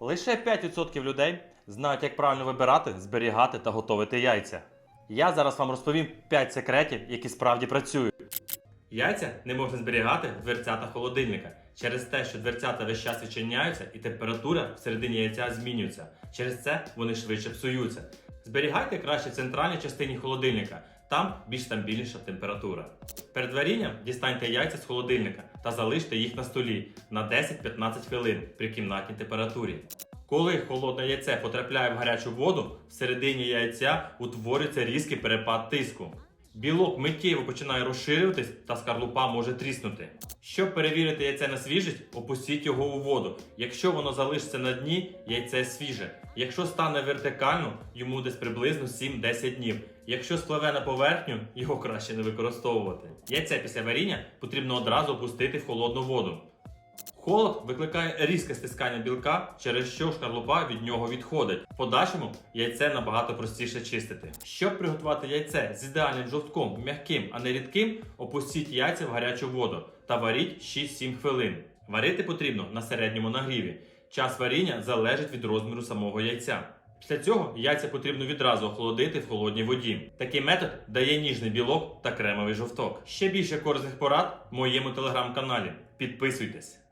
Лише 5% людей знають, як правильно вибирати, зберігати та готувати яйця. Я зараз вам розповім 5 секретів, які справді працюють. Яйця не можна зберігати в дверцятах холодильника через те, що дверцята весь час відчиняються і температура всередині яйця змінюється. Через це вони швидше псуються. Зберігайте краще в центральній частині холодильника. Там більш стабільніша температура. Перед варінням дістаньте яйця з холодильника та залиште їх на столі на 10-15 хвилин при кімнатній температурі. Коли холодне яйце потрапляє в гарячу воду, всередині яйця утворюється різкий перепад тиску. Білок миттєво починає розширюватись та скарлупа може тріснути. Щоб перевірити яйце на свіжість, опустіть його у воду. Якщо воно залишиться на дні, яйце свіже. Якщо стане вертикально, йому десь приблизно 7-10 днів. Якщо спливе на поверхню, його краще не використовувати. Яйце після варіння потрібно одразу опустити в холодну воду. Холод викликає різке стискання білка, через що шкарлупа від нього відходить. В подальшому яйце набагато простіше чистити. Щоб приготувати яйце з ідеальним жовтком, м'яким, а не рідким, опустіть яйця в гарячу воду та варіть 6-7 хвилин. Варити потрібно на середньому нагріві. Час варіння залежить від розміру самого яйця. Після цього яйця потрібно відразу охолодити в холодній воді. Такий метод дає ніжний білок та кремовий жовток. Ще більше корисних порад в моєму телеграм-каналі. Підписуйтесь!